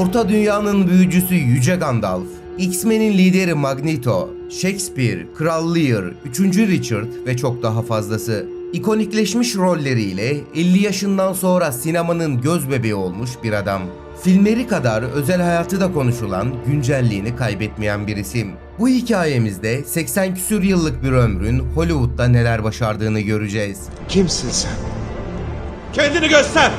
Orta Dünya'nın büyücüsü Yüce Gandalf, X-Men'in lideri Magneto, Shakespeare, Kral Lear, 3. Richard ve çok daha fazlası. İkonikleşmiş rolleriyle 50 yaşından sonra sinemanın göz bebeği olmuş bir adam. Filmleri kadar özel hayatı da konuşulan, güncelliğini kaybetmeyen bir isim. Bu hikayemizde 80 küsür yıllık bir ömrün Hollywood'da neler başardığını göreceğiz. Kimsin sen? Kendini göster!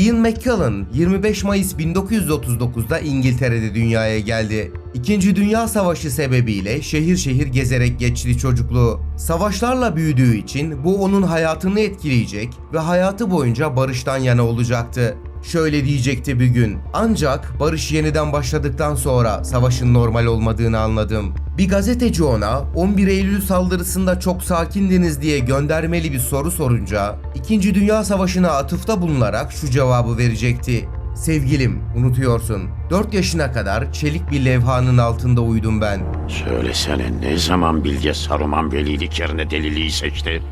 Ian McKellen 25 Mayıs 1939'da İngiltere'de dünyaya geldi. İkinci Dünya Savaşı sebebiyle şehir şehir gezerek geçti çocukluğu. Savaşlarla büyüdüğü için bu onun hayatını etkileyecek ve hayatı boyunca barıştan yana olacaktı. Şöyle diyecekti bir gün. Ancak barış yeniden başladıktan sonra savaşın normal olmadığını anladım. Bir gazeteci ona 11 Eylül saldırısında çok sakindiniz diye göndermeli bir soru sorunca 2. Dünya Savaşı'na atıfta bulunarak şu cevabı verecekti. Sevgilim, unutuyorsun. 4 yaşına kadar çelik bir levhanın altında uyudum ben. Söylesene ne zaman Bilge Saruman velilik yerine deliliği seçti?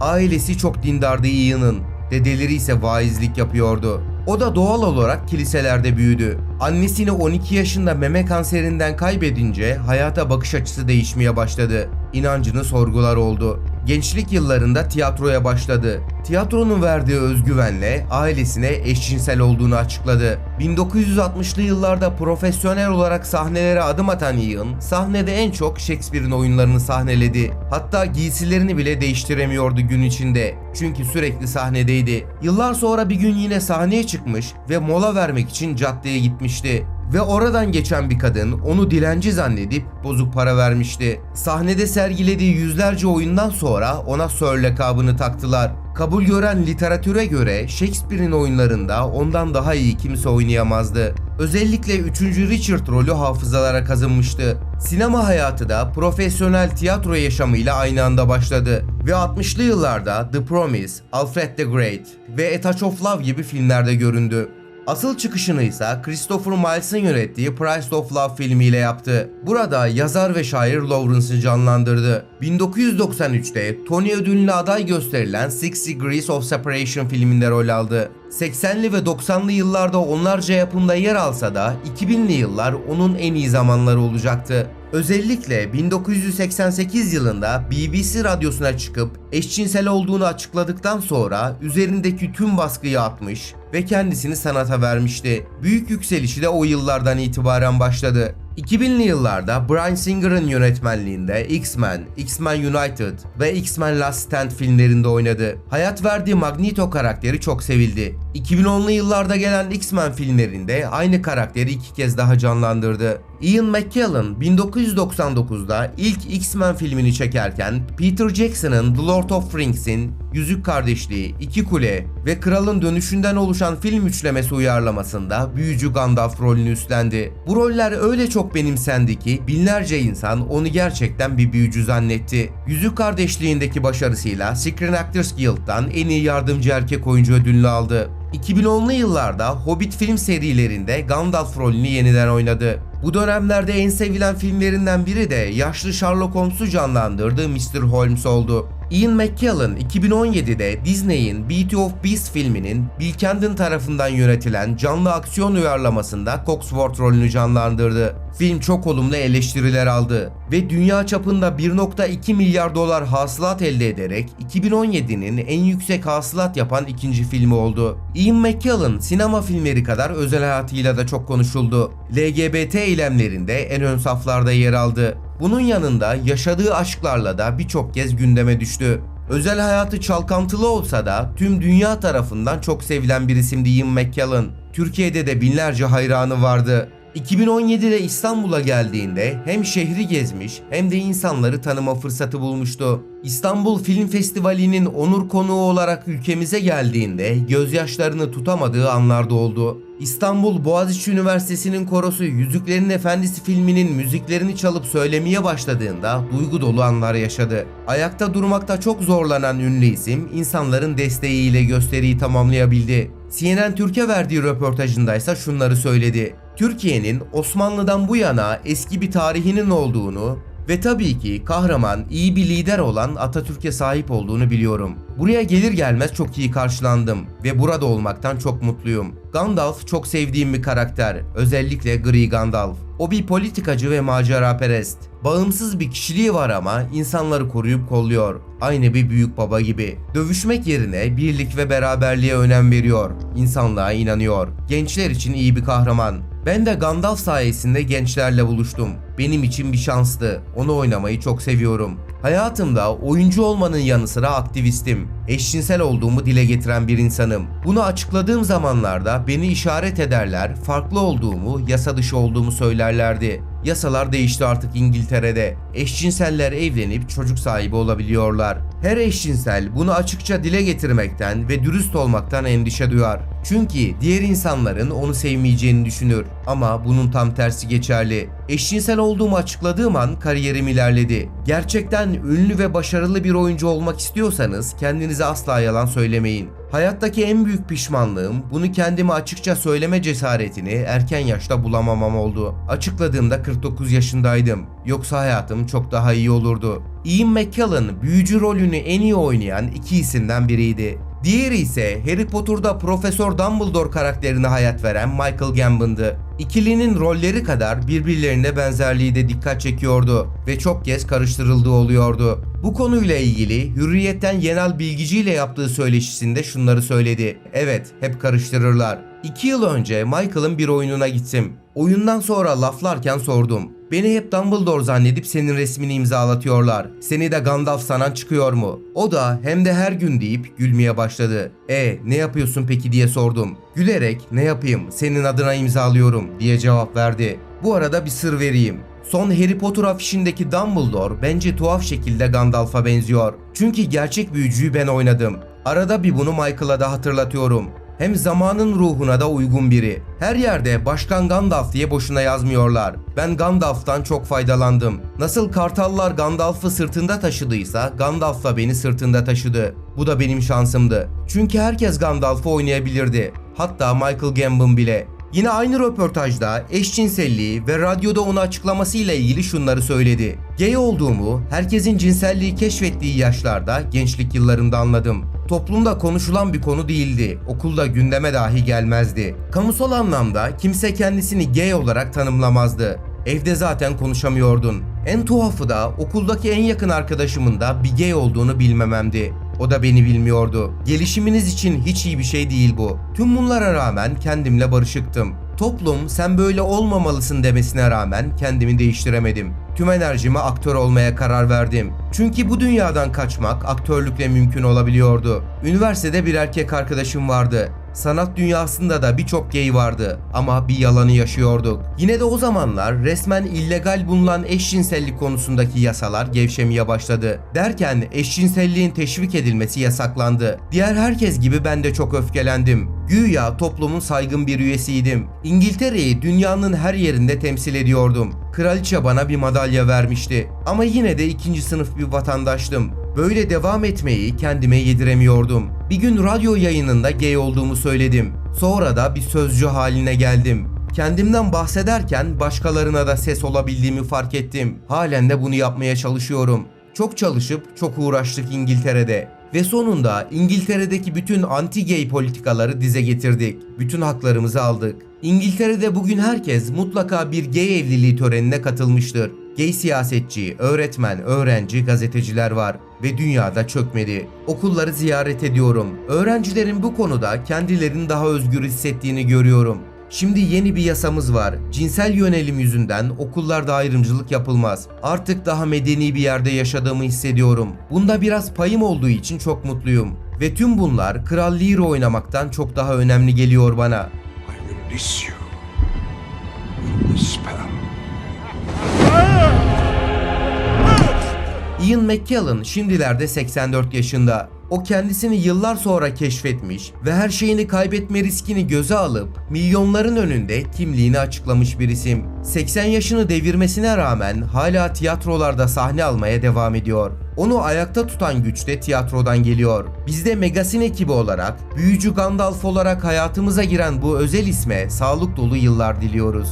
Ailesi çok dindardı Ian'ın. Dedeleri ise vaizlik yapıyordu. O da doğal olarak kiliselerde büyüdü. Annesini 12 yaşında meme kanserinden kaybedince hayata bakış açısı değişmeye başladı. İnancını sorgular oldu. Gençlik yıllarında tiyatroya başladı. Tiyatronun verdiği özgüvenle ailesine eşcinsel olduğunu açıkladı. 1960'lı yıllarda profesyonel olarak sahnelere adım atan Ian, sahnede en çok Shakespeare'in oyunlarını sahneledi. Hatta giysilerini bile değiştiremiyordu gün içinde. Çünkü sürekli sahnedeydi. Yıllar sonra bir gün yine sahneye çıkmış ve mola vermek için caddeye gitmişti ve oradan geçen bir kadın onu dilenci zannedip bozuk para vermişti. Sahnede sergilediği yüzlerce oyundan sonra ona Sir lakabını taktılar. Kabul gören literatüre göre Shakespeare'in oyunlarında ondan daha iyi kimse oynayamazdı. Özellikle 3. Richard rolü hafızalara kazınmıştı. Sinema hayatı da profesyonel tiyatro yaşamıyla aynı anda başladı ve 60'lı yıllarda The Promise, Alfred the Great ve A Touch of Love gibi filmlerde göründü. Asıl çıkışını ise Christopher Miles'ın yönettiği Price of Love filmiyle yaptı. Burada yazar ve şair Lawrence'ı canlandırdı. 1993'te Tony ödülüne aday gösterilen Six Degrees of Separation filminde rol aldı. 80'li ve 90'lı yıllarda onlarca yapımda yer alsa da 2000'li yıllar onun en iyi zamanları olacaktı. Özellikle 1988 yılında BBC radyosuna çıkıp eşcinsel olduğunu açıkladıktan sonra üzerindeki tüm baskıyı atmış ve kendisini sanata vermişti. Büyük yükselişi de o yıllardan itibaren başladı. 2000'li yıllarda Bryan Singer'ın yönetmenliğinde X-Men, X-Men United ve X-Men Last Stand filmlerinde oynadı. Hayat verdiği Magneto karakteri çok sevildi. 2010'lu yıllarda gelen X-Men filmlerinde aynı karakteri iki kez daha canlandırdı. Ian McKellen 1999'da ilk X-Men filmini çekerken Peter Jackson'ın The Lord of the Rings'in Yüzük Kardeşliği, İki Kule ve Kralın Dönüşünden oluşan film üçlemesi uyarlamasında büyücü Gandalf rolünü üstlendi. Bu roller öyle çok benimsendi ki binlerce insan onu gerçekten bir büyücü zannetti. Yüzük Kardeşliğindeki başarısıyla Screen Actors Guild'dan en iyi yardımcı erkek oyuncu ödülünü aldı. 2010'lu yıllarda Hobbit film serilerinde Gandalf rolünü yeniden oynadı. Bu dönemlerde en sevilen filmlerinden biri de yaşlı Sherlock Holmes'u canlandırdığı Mr. Holmes oldu. Ian McKellen 2017'de Disney'in Beauty of Beast filminin Bill Condon tarafından yönetilen canlı aksiyon uyarlamasında Cogsworth rolünü canlandırdı. Film çok olumlu eleştiriler aldı ve dünya çapında 1.2 milyar dolar hasılat elde ederek 2017'nin en yüksek hasılat yapan ikinci filmi oldu. Ian McKellen sinema filmleri kadar özel hayatıyla da çok konuşuldu. LGBT eylemlerinde en ön saflarda yer aldı. Bunun yanında yaşadığı aşklarla da birçok kez gündeme düştü. Özel hayatı çalkantılı olsa da tüm dünya tarafından çok sevilen bir isimdi Ian McKellen. Türkiye'de de binlerce hayranı vardı. 2017'de İstanbul'a geldiğinde hem şehri gezmiş hem de insanları tanıma fırsatı bulmuştu. İstanbul Film Festivali'nin onur konuğu olarak ülkemize geldiğinde gözyaşlarını tutamadığı anlarda oldu. İstanbul Boğaziçi Üniversitesi'nin korosu Yüzüklerin Efendisi filminin müziklerini çalıp söylemeye başladığında duygu dolu anlar yaşadı. Ayakta durmakta çok zorlanan ünlü isim insanların desteğiyle gösteriyi tamamlayabildi. CNN Türkiye verdiği röportajında ise şunları söyledi. Türkiye'nin Osmanlı'dan bu yana eski bir tarihinin olduğunu Ve tabii ki kahraman iyi bir lider olan Atatürk'e sahip olduğunu biliyorum. Buraya gelir gelmez çok iyi karşılandım ve burada olmaktan çok mutluyum. Gandalf çok sevdiğim bir karakter. Özellikle Gri Gandalf. O bir politikacı ve maceraperest. Bağımsız bir kişiliği var ama insanları koruyup kolluyor. Aynı bir büyük baba gibi. Dövüşmek yerine birlik ve beraberliğe önem veriyor. İnsanlığa inanıyor. Gençler için iyi bir kahraman. Ben de Gandalf sayesinde gençlerle buluştum. Benim için bir şanstı. Onu oynamayı çok seviyorum. Hayatımda oyuncu olmanın yanı sıra aktivistim. Eşcinsel olduğumu dile getiren bir insanım. Bunu açıkladığım zamanlarda beni işaret ederler, farklı olduğumu, yasa dışı olduğumu söylerlerdi. Yasalar değişti artık İngiltere'de. Eşcinseller evlenip çocuk sahibi olabiliyorlar. Her eşcinsel bunu açıkça dile getirmekten ve dürüst olmaktan endişe duyar. Çünkü diğer insanların onu sevmeyeceğini düşünür. Ama bunun tam tersi geçerli. Eşcinsel olduğumu açıkladığım an kariyerim ilerledi. Gerçekten ünlü ve başarılı bir oyuncu olmak istiyorsanız kendinize asla yalan söylemeyin. Hayattaki en büyük pişmanlığım bunu kendime açıkça söyleme cesaretini erken yaşta bulamamam oldu. Açıkladığımda 49 yaşındaydım. Yoksa hayatım çok daha iyi olurdu. Ian McKellen büyücü rolünü en iyi oynayan iki isimden biriydi. Diğeri ise Harry Potter'da Profesör Dumbledore karakterine hayat veren Michael Gambon'dı. İkilinin rolleri kadar birbirlerine benzerliği de dikkat çekiyordu ve çok kez karıştırıldığı oluyordu. Bu konuyla ilgili Hürriyet'ten Yenal Bilgici ile yaptığı söyleşisinde şunları söyledi. Evet, hep karıştırırlar. İki yıl önce Michael'ın bir oyununa gittim. Oyundan sonra laflarken sordum. Beni hep Dumbledore zannedip senin resmini imzalatıyorlar. Seni de Gandalf sanan çıkıyor mu? O da hem de her gün deyip gülmeye başladı. E ne yapıyorsun peki diye sordum. Gülerek ne yapayım senin adına imzalıyorum diye cevap verdi. Bu arada bir sır vereyim. Son Harry Potter afişindeki Dumbledore bence tuhaf şekilde Gandalf'a benziyor. Çünkü gerçek büyücüyü ben oynadım. Arada bir bunu Michael'a da hatırlatıyorum. Hem zamanın ruhuna da uygun biri. Her yerde Başkan Gandalf diye boşuna yazmıyorlar. Ben Gandalf'tan çok faydalandım. Nasıl Kartallar Gandalf'ı sırtında taşıdıysa Gandalf da beni sırtında taşıdı. Bu da benim şansımdı. Çünkü herkes Gandalf'ı oynayabilirdi. Hatta Michael Gambon bile. Yine aynı röportajda eşcinselliği ve radyoda onu açıklamasıyla ilgili şunları söyledi. Gay olduğumu herkesin cinselliği keşfettiği yaşlarda gençlik yıllarımda anladım. Toplumda konuşulan bir konu değildi. Okulda gündeme dahi gelmezdi. Kamusal anlamda kimse kendisini gay olarak tanımlamazdı. Evde zaten konuşamıyordun. En tuhafı da okuldaki en yakın arkadaşımın da bir gay olduğunu bilmememdi. O da beni bilmiyordu. Gelişiminiz için hiç iyi bir şey değil bu. Tüm bunlara rağmen kendimle barışıktım. Toplum sen böyle olmamalısın demesine rağmen kendimi değiştiremedim. Tüm enerjimi aktör olmaya karar verdim. Çünkü bu dünyadan kaçmak aktörlükle mümkün olabiliyordu. Üniversitede bir erkek arkadaşım vardı. Sanat dünyasında da birçok gay vardı ama bir yalanı yaşıyorduk. Yine de o zamanlar resmen illegal bulunan eşcinsellik konusundaki yasalar gevşemeye başladı. Derken eşcinselliğin teşvik edilmesi yasaklandı. Diğer herkes gibi ben de çok öfkelendim. Güya toplumun saygın bir üyesiydim. İngiltere'yi dünyanın her yerinde temsil ediyordum. Kraliçe bana bir madalya vermişti. Ama yine de ikinci sınıf bir vatandaştım. Böyle devam etmeyi kendime yediremiyordum. Bir gün radyo yayınında gay olduğumu söyledim. Sonra da bir sözcü haline geldim. Kendimden bahsederken başkalarına da ses olabildiğimi fark ettim. Halen de bunu yapmaya çalışıyorum. Çok çalışıp çok uğraştık İngiltere'de. Ve sonunda İngiltere'deki bütün anti-gay politikaları dize getirdik. Bütün haklarımızı aldık. İngiltere'de bugün herkes mutlaka bir gay evliliği törenine katılmıştır. Gay siyasetçi, öğretmen, öğrenci, gazeteciler var ve dünyada çökmedi. Okulları ziyaret ediyorum. Öğrencilerin bu konuda kendilerini daha özgür hissettiğini görüyorum. Şimdi yeni bir yasamız var. Cinsel yönelim yüzünden okullarda ayrımcılık yapılmaz. Artık daha medeni bir yerde yaşadığımı hissediyorum. Bunda biraz payım olduğu için çok mutluyum. Ve tüm bunlar Kral Lear oynamaktan çok daha önemli geliyor bana. I release you Ian McKellen şimdilerde 84 yaşında. O kendisini yıllar sonra keşfetmiş ve her şeyini kaybetme riskini göze alıp milyonların önünde kimliğini açıklamış bir isim. 80 yaşını devirmesine rağmen hala tiyatrolarda sahne almaya devam ediyor. Onu ayakta tutan güç de tiyatrodan geliyor. Biz de Megasin ekibi olarak Büyücü Gandalf olarak hayatımıza giren bu özel isme sağlık dolu yıllar diliyoruz.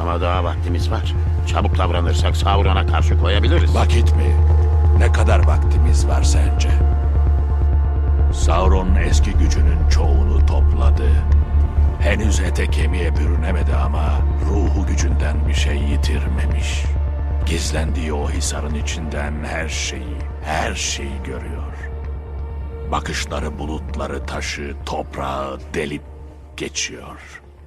Ama daha vaktimiz var. Çabuk davranırsak Sauron'a karşı koyabiliriz. Vakit mi? Ne kadar vaktimiz var sence? Sauron eski gücünün çoğunu topladı. Henüz ete kemiğe bürünemedi ama ruhu gücünden bir şey yitirmemiş. Gizlendiği o hisarın içinden her şeyi, her şeyi görüyor. Bakışları bulutları, taşı, toprağı delip geçiyor.